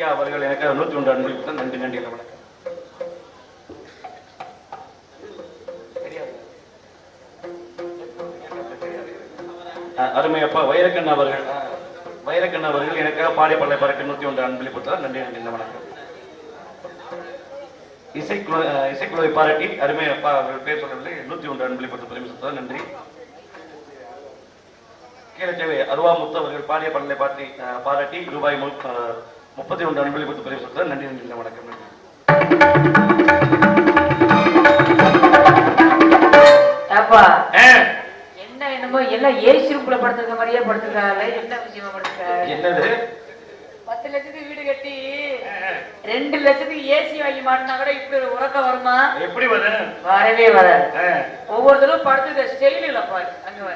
ஐயா அவர்கள் எனக்கு நூத்தி ஒன்று அன்பளிப்பு தான் நன்றி நன்றி என்ன வணக்கம். அஹ் அருமை அப்பா வைரக்கண்ண அவர்கள் வைரக்கண்ண அவர்கள் எனக்காக பாடி பல்லை பறக்க நூத்தி ஒன்று அன்பளிப்பு தான் நன்றி நன்றி என்ன வணக்கம். இசைக்குழு இசைக்குழுவை பாராட்டி அருமை அப்பா அவர்கள் பேர் சொல்லவில்லை நூத்தி ஒன்று அன்பளிப்பு பெருமை நன்றி. கீழச்சேவை அருவா முத்து அவர்கள் பாடிய பல்லை பாட்டி பாராட்டி ரூபாய் மு- முப்பத்தி ஒன்று அன்பளிப்பு பெருமை சொல்றார் நன்றி நன்றி வணக்கம் நன்றி. அஹ் என்ன என்னமோ எல்லாம் ஏசி ரூம்ல படுத்துக்க மாதிரியே படுத்துருக்காங்க என்ன விஷயமா படுத்துருக்காங்க என்னது? பத்து லட்சத்துக்கு வீடு கட்டி ரெண்டு லட்சத்துக்கு ஏசி வாங்கி மாட்டினா கூட இப்படி ஒரு உறக்கம் வருமா? எப்படி வரவே வராது. ஒவ்வொருத்தரும் படுத்துக்க ஸ்டைல் இல்ல பாரு அங்க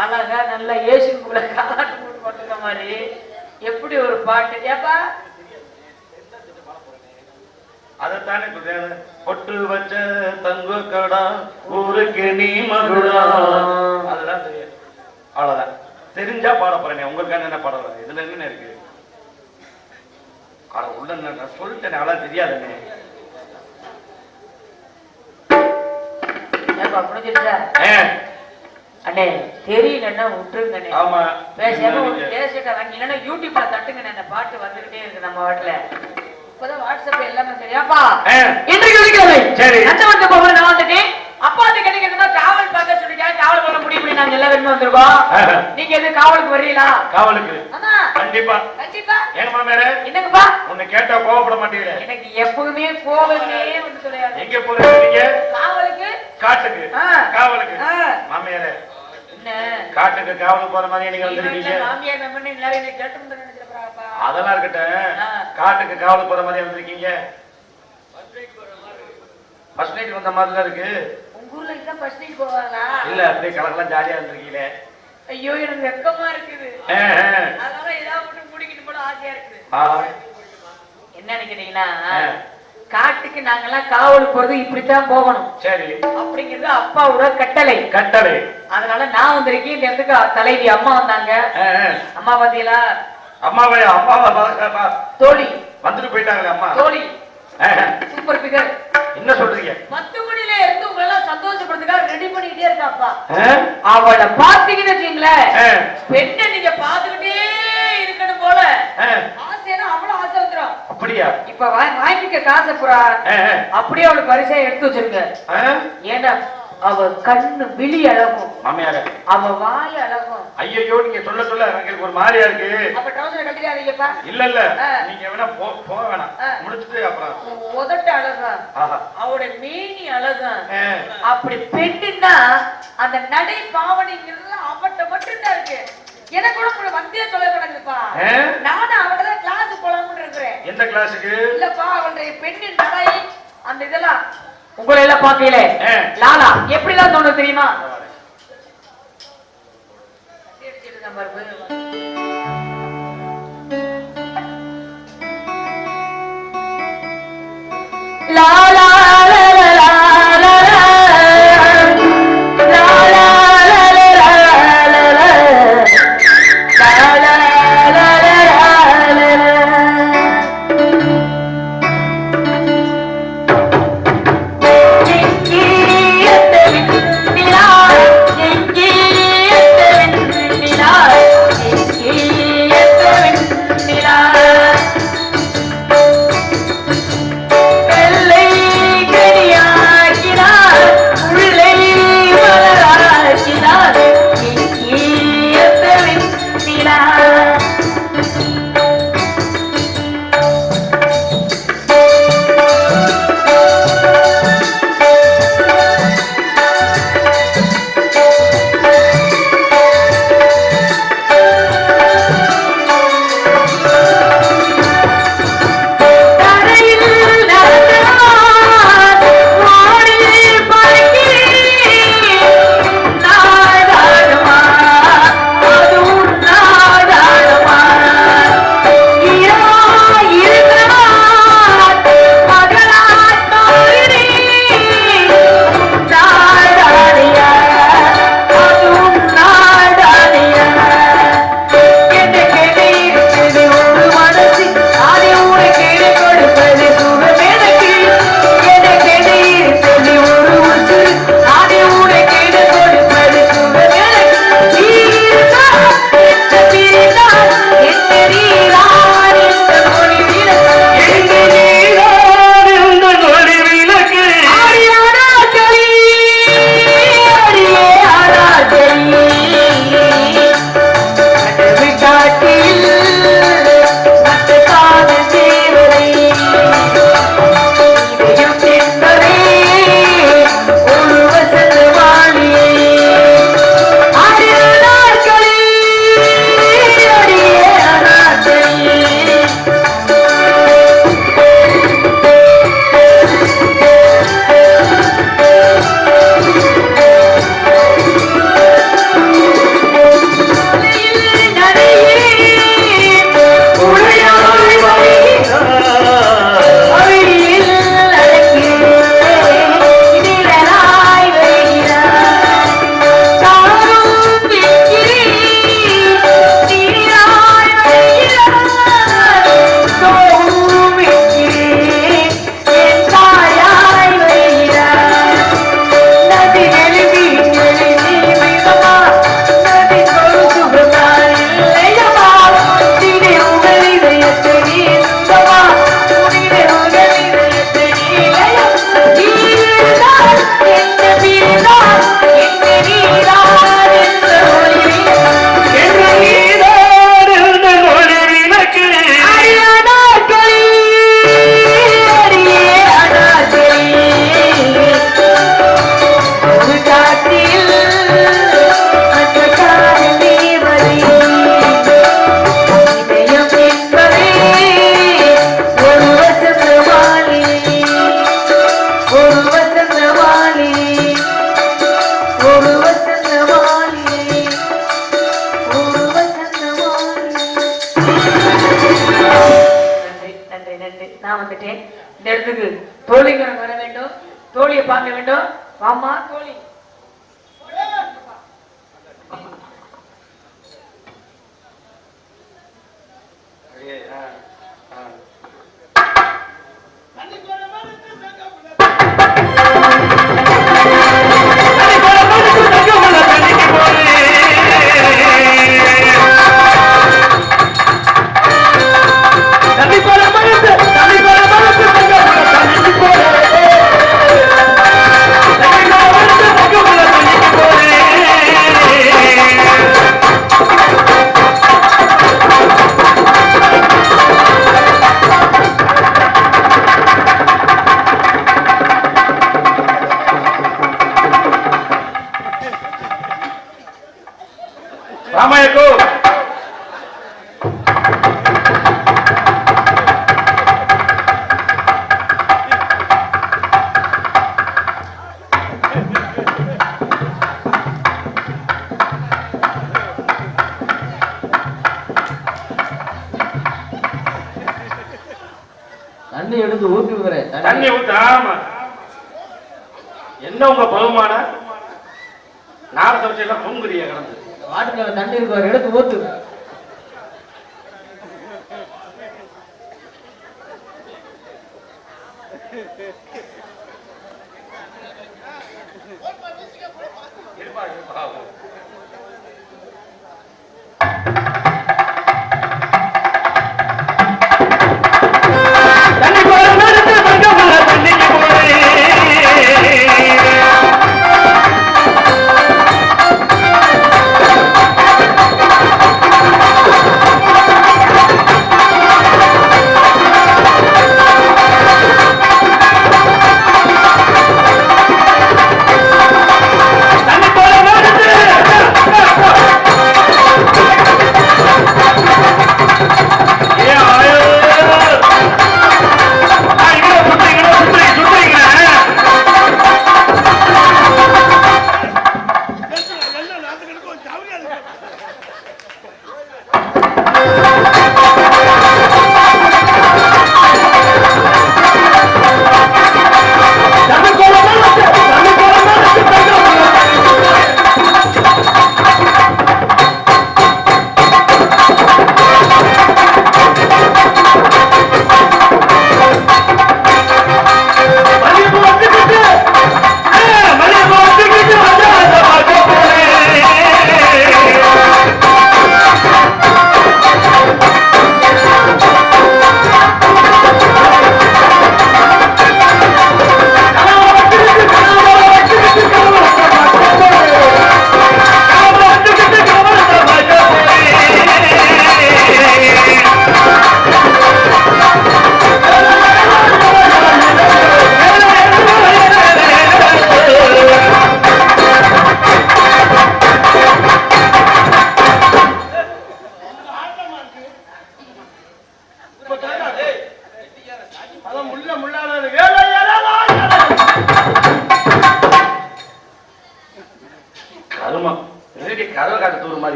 அழகா நல்லா ஏசி ரூம்ல காலாட்டு போட்டு படுத்துக்க மாதிரி. எப்படி ஒரு பாட்டு? ஏப்பா? அதைத்தானே பொட்டு வச்ச தங்க கடா ஊருக்கு நீ மகுடா. அவ்வளவுதான். தெரிஞ்சா பாட போறேன். உங்களுக்கு என்ன பாட வரேன் இதுல என்ன இருக்கு? அட உள்ள என்ன நான் சொல்லிட்டேனே. அவ்வளவு தெரியாதுண்ணே. ஏப்பா புரிஞ்சிருச்சா? ஏ, அண்ணே தெரியலன்னா விட்டுருங்கண்ணே. ஆமா. பேசாம ஒரு கேசட்டை வாங்கி இல்லைன்னா யூடியூப்ல தட்டுங்கண்ணே அந்த பாட்டு வந்துகிட்டே இருக்கு நம்ம வாட்டில. இப்பதான் வாட்ஸ்அப் எல்லாமே சரியாப்பா இன்றைக்கு சரி. நான் வந்துட்டேன். அப்பா வந்து கிடைக்கிறதுனா காவல் பார்க்க சொல்லிட்டேன் காவல் பண்ண முடியும் இப்படி நாங்க வந்திருக்கோம். ஆஹா. நீங்க எது காவலுக்கு வரீங்களா காவலுக்கு. கண்டிப்பா. கண்டிப்பா. ஏன் மாமேர என்னங்கப்பா? உன்னை கேட்டா கோவப்பட மாட்டீங்க எனக்கு எப்பவுமே கோவமே வந்து சொல்லையாது எங்க போறீங்க காவலுக்கு காட்டுக்கு. காவலுக்கு. மாமியாரே. என்ன? காட்டுக்கு காவலுக்கு போற மாதிரி நீங்க இவன் வந்திருக்கீங்க. என்ன என்ன அதெல்லாம் இருக்கட்டும். காட்டுக்கு காவலுக்கு போற மாதிரி வந்திருக்கீங்க. ஃபர்ஸ்ட் நைட் வந்த மாதிரி தான் இருக்கு. உங்க ஊர்ல இதான் ஃபர்ஸ்ட் நைட் போவாங்களா? இல்ல அப்படியே கலக்கலாம் ஜாலியா இருந்திருக்கீங்களே. ஐயோ எனக்கு வெக்கமா இருக்குது. அதனால ஏதாவது மட்டும் முடிக்கிட்டு போல ஆசையா இருக்குது. கேட்டீங்கன்னா ஆ. காட்டுக்கு நாங்கெல்லாம் காவலுக்கு போறது இப்படித்தான் போகணும். சரி. அப்படிங்கிறது அப்பாவோட கட்டளை. கட்டளை. அதனால நான் வந்திருக்கேன் இந்த இடத்துக்கு தலைவி அம்மா வந்தாங்க. அம்மா பாத்தீங்களா? அம்மாவை அம்மாவை தோழி. வந்துட்டு போயிட்டாங்களே அம்மா. தோழி. சூப்பர் பிகர் என்ன சொல்றீங்க? மத்துக்குடியில இருந்து உங்களை எல்லாம் சந்தோஷப்படுறதுக்காக ரெடி பண்ணிக்கிட்டே இருக்காப்பா? அவளை பாத்தீங்கன்னு வச்சுங்களேன் பெண்ணை நீங்க பாத்துக்கிட்டே இருக்கணும் போல ஆ. ஆசைனா அவ்வளவு ஆசை வந்துடும் அப்படியா இப்ப வாங்கிக்க காசை புறா. அப்படியே அவளுக்கு பரிசா எடுத்து வச்சிருங்க? ஏன்னா அவ கண்ணு விழி அழகும். மாமியாரே. அவ வாய் அழகும். ஐயோ நீங்க சொல்ல சொல்ல எங்களுக்கு ஒரு மாதிரியா இருக்கு. அப்ப ட்ரௌசர் கட்டிடாதீங்கப்பா. இல்ல இல்ல. நீங்க வேணா போ போக வேணாம். முடிச்சுட்டு அப்புறம். உதட்டு அழகா. ஆஹா. அவளோட மேனி அழகா. அப்படி பெண்ணுன்னா அந்த நடை பாவனைங்கிறது அவட்ட மட்டும்தான் இருக்கு. எனக்கு கூட உங்களை வந்தே சொல்ல மாட்டேங்குதுப்பா ஆ? நானும் அவட்ட தான் கிளாஸ் போலாம்னு இருக்கிறேன். எந்த கிளாஸுக்கு இல்லப்பா அவளுடைய பெண்ணின் நடை அந்த இதெல்லாம். உங்களை எல்லாம் பாக்கையில. லாலா தோணும் தெரியுமா? லாலா நாரத்தை வச்சு எல்லாம் பொங்குறியா கிடந்து. வாட்டுல தண்ணி இருக்கு எடுத்து ஊத்து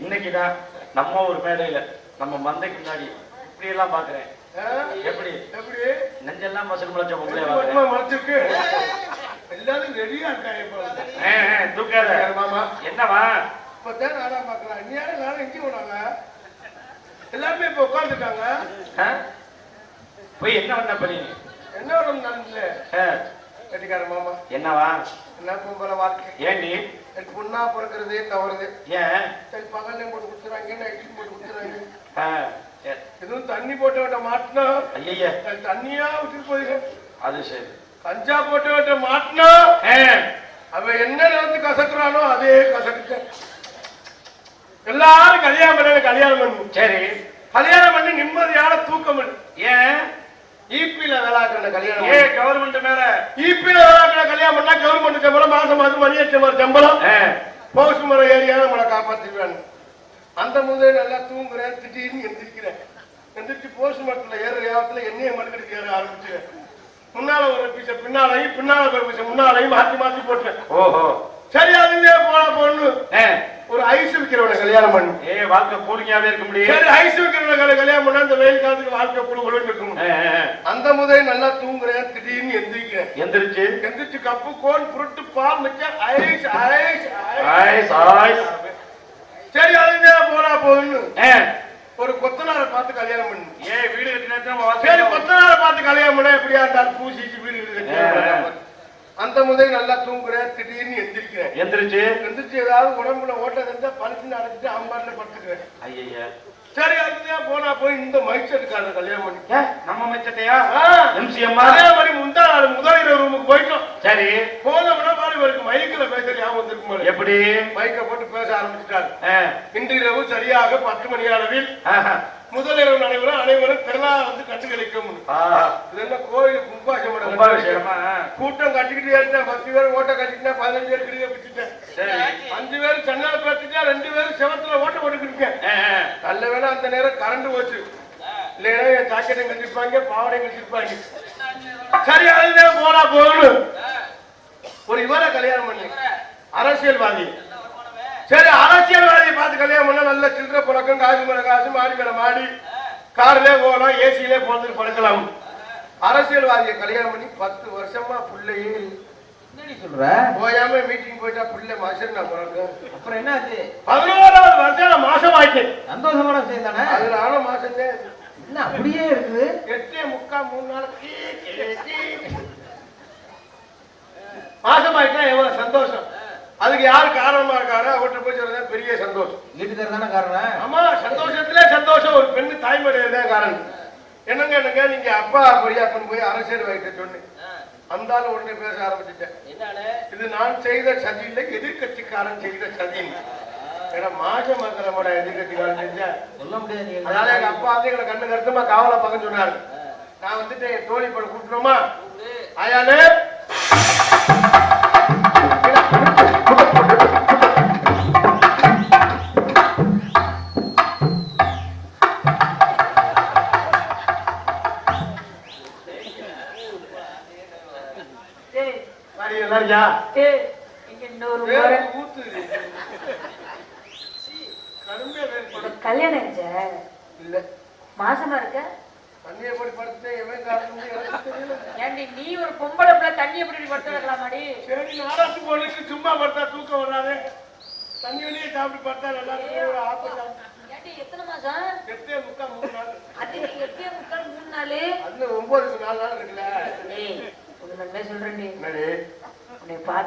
இன்னைக்குதான் நம்ம ஒரு மேடையில நம்ம மந்தைக்கு முன்னாடி இப்படி எல்லாம் பாக்குறேன்? எப்படி? எப்படி? நெஞ்செல்லாம் மசல் முளைச்ச உங்களே பாக்குறேன். எல்லாரும் ரெடியா இருக்காங்க தூக்காத. மாமா? என்னவா? இப்பதான் நாடா பாக்கலாம் இன்னும் நானும் எங்கே போனாங்க. எல்லாருமே இப்போ உட்காந்துருக்காங்க? போய் என்ன பண்ண பண்ணி என்ன உடம்பு நடந்துல கட்டிக்கார மாமா. என்னவா? என்ன பொம்பளை வாழ்க்கை? ஏண்டி? எனக்கு பொண்ணா பிறக்கிறதே தவறுது. ஏன்? சரி பகல்லையும் போட்டு கொடுத்துறாங்க நைட்லையும் போட்டு கொடுத்துறாங்க. எதுவும் தண்ணி போட்டு விட்ட மாட்டினா? அது தண்ணியா விட்டுட்டு போயிடும் அது சரி. கஞ்சா போட்டு விட்ட மாட்டினா? அவன் என்ன நினைத்து கசக்குறானோ அதே கசக்கு எல்லாரும் கல்யாணம் பண்ண கல்யாணம் பண்ணணும் சரி. கல்யாணம் பண்ணி நிம்மதியான தூக்கம். ஏன்? ஈபில வேலாக்கிற கல்யாணம் ஏ கவர்மெண்ட் மேல. ஈபில கவர்மெண்ட் சம்பளம் மாசம் மாசம் மணி எட்டு மாதிரி சம்பளம். போஸ்ட் மரம் ஏரியா நம்மளை காப்பாத்திடுவாங்க. அந்த முதல் நல்லா தூங்குறேன் திடீர்னு எந்திரிக்கிறேன். எந்திரிச்சு போஸ்ட் மரத்துல ஏற யாவத்துல எண்ணெயை மடுக்கடிக்க ஏற ஆரம்பிச்சு முன்னால ஒரு பீச பின்னாலையும் பின்னால ஒரு பீச முன்னாலையும் மாத்தி மாத்தி போட்டேன் ஓஹோ. சரி அதுவே போன பொண்ணு. ஒரு ஐஸ் விக்கிறவனை கல்யாணம் பண்ணு. ஏ வாழ்க்கை கூலிங்காவே இருக்க முடியும். சரி ஐஸ் விக்கிறவனை கல்யாணம் பண்ணா. அந்த வெயில் காலத்துக்கு வாழ்க்கை குழு குழுன்னு இருக்கும். அந்த முதல் நல்லா தூங்குறேன் திடீர்னு எந்திரிக்கிறேன் எந்திரிச்சு. எந்திரிச்சு கப்பு கோன் புருட்டு பால் மிச்சம் ஐஸ் ஐஸ் ஆய்ஸ், ஆய்ஸ். சரி அதுவே போனா போதுன்னு ஒரு கொத்தனாரை பார்த்து கல்யாணம் பண்ணு. ஏ வீடு கட்டினா சரி கொத்தனாரை பார்த்து கல்யாணம் பண்ண எப்படியா இருந்தாலும் பூசி வீடு வீடு கட்டி அந்த முதல் நல்லா தூங்குறேன் திடீர்னு எந்திரிக்கிறேன். எந்திரிச்சு? எந்திரிச்சு ஏதாவது உடம்புல ஓட்ட இருந்தா பழுத்து அடைச்சிட்டு அம்பாரில் படுத்துக்கிறேன் ஐயா சரி அதுதான் போனா போய் இந்த மைசூருக்காரர் கல்யாணம் பண்ணி நம்ம மெச்சத்தையா ஆ, எம்சிஎம்மா அதே மாதிரி முந்தா நாள் முதல் ரூமுக்கு போயிட்டோம். சரி. போனவன பாரு இவருக்கு மைக்கில் பேச ஞாபகம் வந்திருக்கும். எப்படி? மைக்கை போட்டு பேச ஆரம்பிச்சிட்டாரு. இன்று இரவு சரியாக பத்து மணி அளவில் ஆஹா. முதல் இரவு நடைபெறும் அனைவரும் திரளா வந்து ஆஹா. இது என்ன கோயில் கும்பாபிஷேகமா? கூட்டம் கட்டிக்கிட்டு பத்து பேர் ஓட்ட கட்டிக்கிட்டேன் பதினஞ்சு பேர் பிடிச்சிட்டேன் சரி. அஞ்சு பேர் சென்னையில பார்த்துட்டேன் ரெண்டு பேரும் செவத்துல ஓட்ட போட்டுக்கிட்டு. நல்ல வேளை அந்த நேரம் கரண்ட் போச்சு. இல்லைன்னா என் ஜாக்கெட்டை கட்டிருப்பாங்க பாவாடை கட்டிருப்பாங்க. சரி அதுதான் போனா போகணும் ஒரு இவரை கல்யாணம் பண்ணி அரசியல்வாதி. சரி அரசியல்வாதியை பார்த்து கல்யாணம் பண்ணா நல்ல சில்லற புழக்கம் காசு மேல காசு மாடி மேல மாடி. கார்லயே போகலாம் ஏசியிலே போறது படுக்கலாம். அரசியல்வாதியை கல்யாணம் பண்ணி பத்து வருஷமா பிள்ளையே சொல்ற? போயாம மீட்டிங் போயிட்டா பிள்ளை மாசம் நான் பிறகு அப்புறம் என்னாச்சு? பதினோராவது வருஷம் நான் மாசம் ஆயிட்டேன் சந்தோஷமான விஷயம் தானே? அதுல ஆன மாசம் என்ன அப்படியே இருக்குது? எட்டே முக்கா மூணு நாள் மாசம் ஆயிட்டா எவ்வளவு சந்தோஷம். அதுக்கு யாரு காரணமா இருக்காரு? அவர்கிட்ட போய் சொல்றதா பெரிய சந்தோஷம். வீட்டுக்காரர் தானே காரணம்? ஆமா சந்தோஷத்திலே சந்தோஷம். ஒரு பெண்ணு தாய்மொழியில தான் காரணம். என்னங்க என்னங்க? நீங்க அப்பா பெரியாப்பன் போய் அரசியல் வைக்க சொன்னேன் அந்த ஆளு உடனே பேச ஆரம்பிச்சுட்டேன். இது நான் செய்த சதி இல்லை எதிர்கட்சிக்காரன் செய்த சதி ஏன்னா மாசம் மக்களோட எதிர்கட்சிக்காரன் செஞ்சா சொல்ல முடியாது அதனால எங்க அப்பா வந்து எங்களை கண்ணு கருத்துமா காவல பக்கம் சொன்னாரு. நான் வந்துட்டு தோழி பட கூட்டணுமா ஆயாலே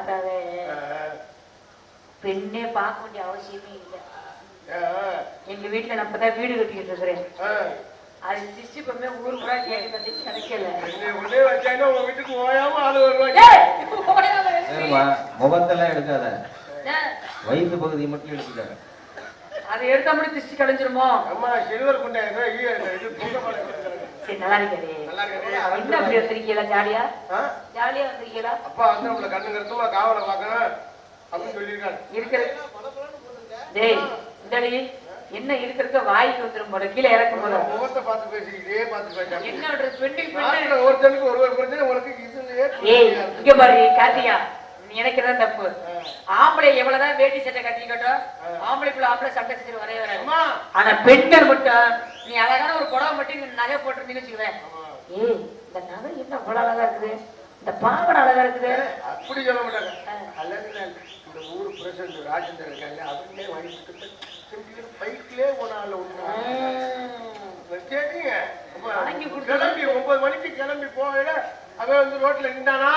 பார்த்தாவே பெண்ணே பார்க்க வேண்டிய அவசியமே இல்லை. எங்க வீட்டுல நான் இப்பதான் வீடு கட்டிக்கிட்டு இருக்கிறேன். அது ஊர் வந்து கிடைக்கல. உங்க வீட்டுக்கு ஓயாம ஆளு வருவாங்க. முகத்தெல்லாம் எடுக்காத? வயிற்று பகுதியை மட்டும் எடுத்துக்க அதை எடுத்தா மட்டும் திச்சு கலைஞ்சிருமோ? அம்மா சில்வர் குண்டை சரி நல்லா இருக்கே நல்லா இருக்கே என்ன அப்படி வந்திருக்கீங்களா ஜாலியா? ஆ? ஜாலியா வந்திருக்கீங்களா? அப்பா வந்து நம்மள கண்ணு கருத்துமா காவலை பார்க்கணும் அப்படின்னு சொல்லியிருக்காரு. இருக்கிற டேய் இந்தடி. என்ன இருக்கிறதுக்கு வாய்க்கு வந்துரும் போல கீழே இறக்கும் போல. முகத்தை பார்த்து பேசிக்கிட்டே பார்த்து என்ன பெண்ணு ஒருத்தனுக்கு ஒரு பிரச்சனை உனக்கு இதுலயே ஏய் இங்க பாரு கார்த்திகா. நீ நினைக்கிறதா தப்பு. ஆம்பளை எவ்வளவுதான் வேட்டி சட்டை கட்டிக்கட்டும் ஆம்பளைக்குள்ள ஆம்பளை சட்டை செஞ்சு வரவே வராது. ஆனா பெண்கள் மட்டும் நீ அழகான ஒரு புடவை மட்டும் நகை போட்டிருந்தீங்கன்னு வச்சுக்குவேன். ஏய் இந்த நகை என்ன அவ்வளவு அழகா இருக்குது? இந்த பாவடை அழகா இருக்குது? அப்படி சொல்ல மாட்டாங்க. நான் இந்த ஊர் பிரசிடண்ட் ராஜேந்திரன் இருக்காங்க அவங்களே வாங்கி கொடுத்து பைக்லயே போனால சரிங்க அப்ப வாங்கி கொடுத்து- கிளம்பி ஒன்பது மணிக்கு கிளம்பி போகல அவன் வந்து ரோட்ல நின்றானா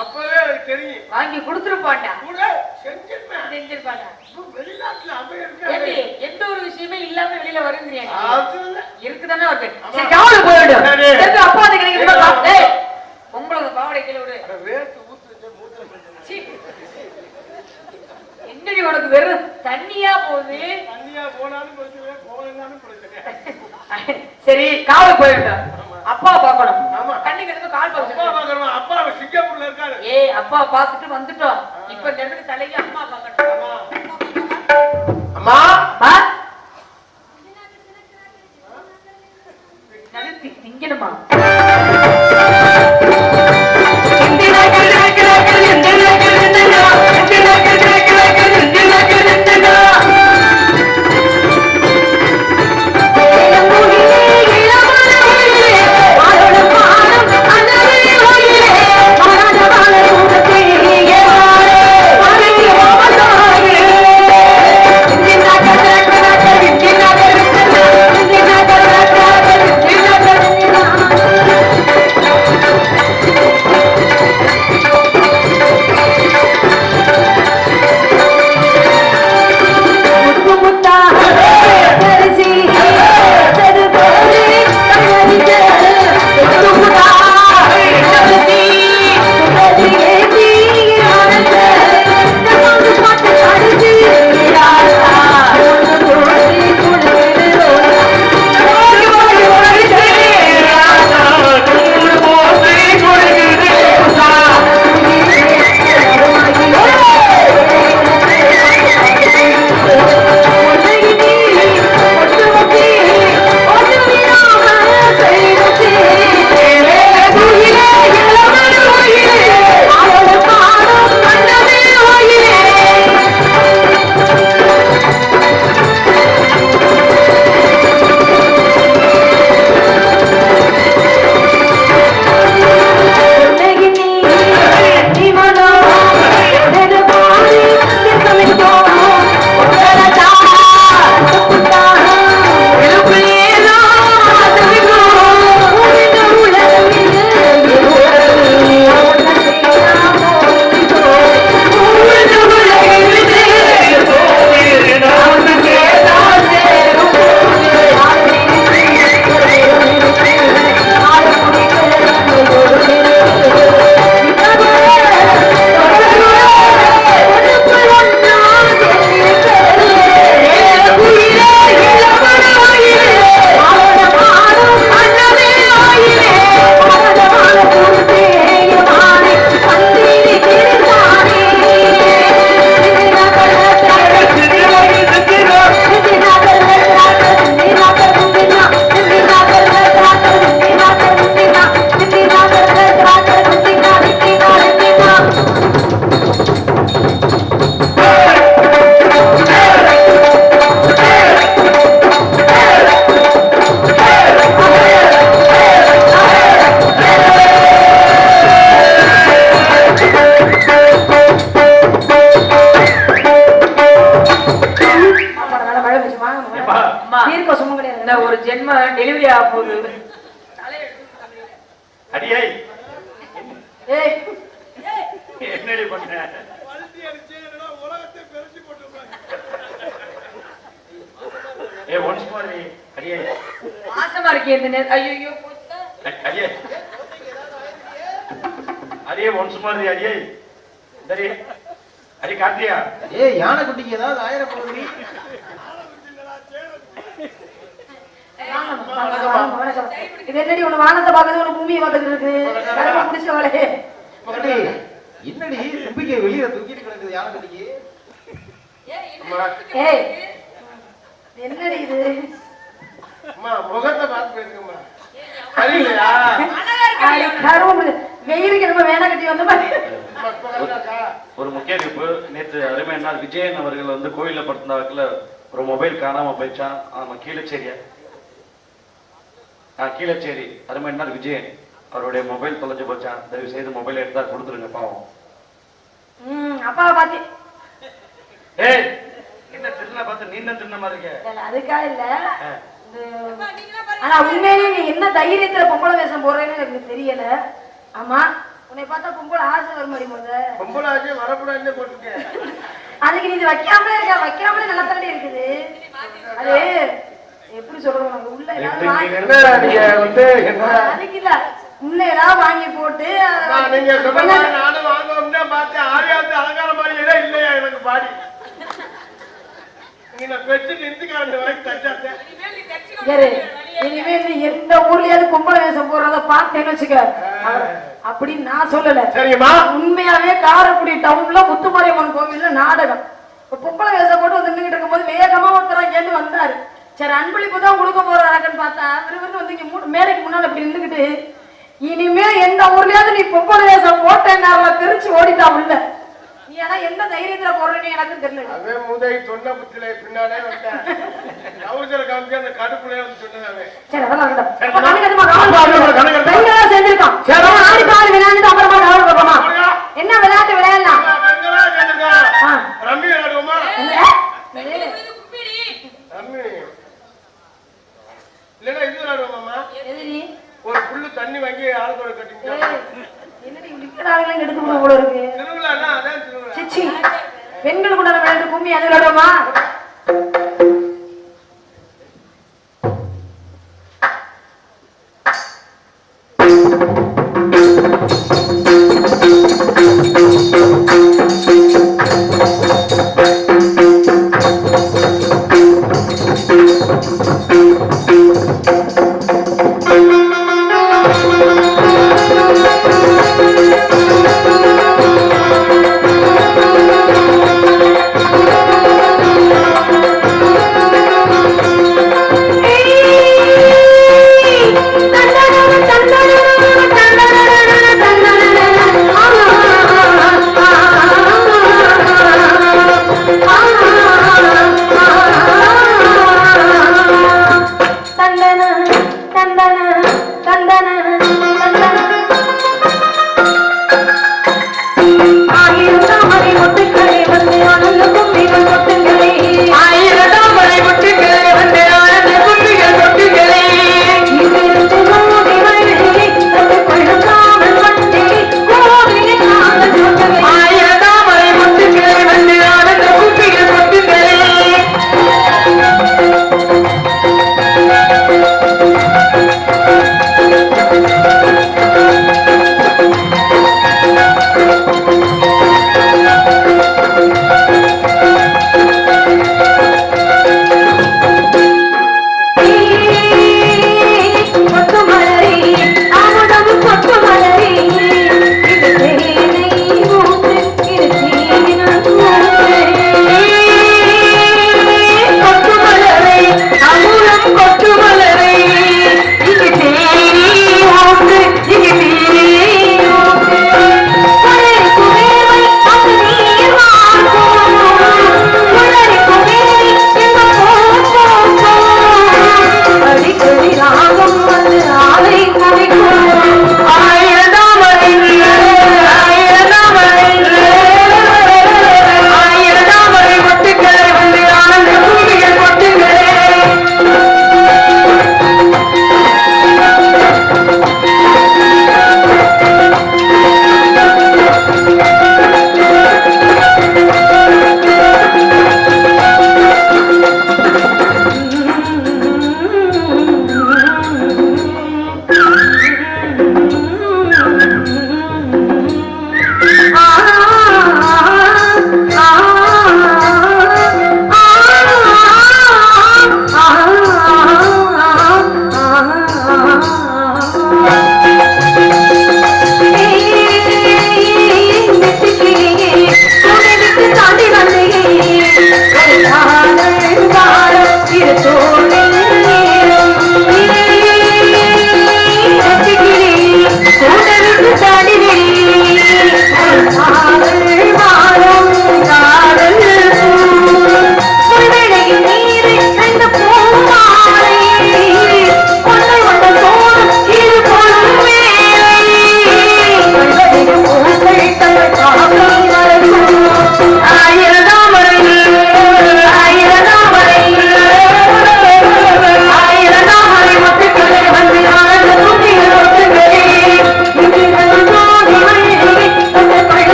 அப்பவே தெரியும். வாங்கி கொடுத்துருப்பாண்டா. கூட செஞ்சிருப்பேன் செஞ்சிருப்பாண்டா. வெளிநாட்டுல அவன் எந்த ஒரு விஷயமே இல்லாம வெளியில இல்ல. இருக்குதானே வருது. சரி காவல போயிடும் அப்பா உங்களுக்கு பாவடை கீழே விடு. வேர்த்து. சீ. என்னடி உனக்கு வெறும் தண்ணியா போகுது? தண்ணியா போனாலும் பிரச்சனை போகலனாலும் பிரச்சனை சரி காவல போயிடும் அப்பா பாக்கணும் ஆமா. கண்ணுக்கு எடுத்து கால் பாக்கணும் அப்பா பார்க்கணும். அப்பா சிங்கப்பூர்ல இருக்காரு. ஏய் அப்பா பாத்துட்டு வந்துட்டோம். இப்ப இந்த இடத்துக்கு தலைக்கு அம்மா பார்க்கணும். அம்மா. அம்மா? திங்கணுமா இந்த நேரம் ஐயோ அடியே அடியே ஒன்ஸ் மோர் அடியே சரி அடி கார்த்தியா ஏய் யானை குட்டிக்கு ஏதாவது ஆயிரம் போகுது. இது என்னடி உன வானத்தை பார்க்கறது உன பூமியை இருக்கு என்னடி தும்பிக்கை வெளியில தூக்கிட்டு கிடக்குது யானை குட்டிக்கு ஏய் என்னடி இது? அம்மா முகத்தை பார்த்து பேசுங்கம்மா. சரியில்லையா அடி கரும்பு வெயிலுக்கு நம்ம வேணா கட்டி வந்த மாதிரி. அம்மா, இப்ப கரெக்டாக்கா? ஒரு முக்கிய அறிவிப்பு நேற்று அருமை நாள் விஜயன் அவர்கள் வந்து கோயில்ல படுத்த வாக்குல ஒரு மொபைல் காணாம போயிடுச்சான் ஆமா கீழச்சேரியா. ஆ கீழச்சேரி. அருமை நாள் விஜயன் அவருடைய மொபைல் தொலைஞ்சு போச்சான் தயவு செய்து மொபைல் எடுத்தா கொடுத்துருங்க பாவம். ம் அப்பாவை பார்த்து. ஏய் என்ன திருநா பார்த்து நீ என்ன இருக்க? அதுக்காக இல்ல. ஆனா உண்மையிலேயே நீ என்ன தைரியத்துல பொம்பளை வேஷம் போடுறேன்னு எனக்கு தெரியல. ஆமா உன்னை பார்த்தா பொம்பளை ஆசை வர மாதிரி முத. பொம்பளை ஆச்சு வரக்கூடாதுன்னு போட்டுருக்கேன் அதுக்கு நீ வைக்காமலே இருக்க? வைக்காமலே நல்லா தாண்டி இருக்குது. அது எப்படி உனக்கு உள்ள ஏதாவது அதுக்கு இல்ல. உள்ள ஏதாவது வாங்கி போட்டு நீங்க மாதிரி நானும் வாங்குவோம்னா பார்த்தேன். ஆரியாத்து அலங்கார மாதிரியே இல்லையா எனக்கு பாடி? இனிமே நீ எந்த ஊர்லயாவது பொம்பளை வேஷம் போடுறத பார்த்தேன்னு வச்சுக்க? அப்படின்னு நான் சொல்லல. சரிம்மா. உண்மையாவே காரைக்குடி டவுன்ல முத்துமாரியம்மன் கோவில்ல நாடகம். பொம்பளை வேஷம் போட்டு வந்து நின்னுட்டு இருக்கும்போது வேகமா ஒருத்தர் அங்கேருந்து வந்தாரு. சரி அன்பளிப்பு தான் கொடுக்க போறாங்கன்னு பார்த்தா விறுவிறுன்னு வந்து இங்க மூணு மேடைக்கு முன்னால இப்படி நின்னுக்கிட்டு இனிமே எந்த ஊர்லயாவது நீ பொங்கல் வேஷம் போட்டேன்னால தெரிச்சு ஓடிட்டா உள்ள. நீ ஆனா என்ன தைரியத்துல போடுறேன்னு எனக்கு தெரியல. அவன் முதை சொன்ன புத்தில பின்னாலே வந்தேன். அவசர அந்த கடுப்புல வந்து சொன்னதாவே சரி அதெல்லாம். கட்டு, கட்டு. ஆடி அப்புறமா கவனம் பார்ப்போமா? என்ன விளையாட்டு விளையாடலாம். ரம்மி விளையாடுவோமா? ரம்மி. இல்லைன்னா இது? ஒரு புல்லு தண்ணி வாங்கி ஆளுக்கு கட்டிக்கிட்டா ஆளுங்கெல்லாம் எடுத்து போட போல இருக்கு. சிச்சி பெண்களுக்கு உண்டான விளையாட்டு கும்மி அது விளையாடுவோமா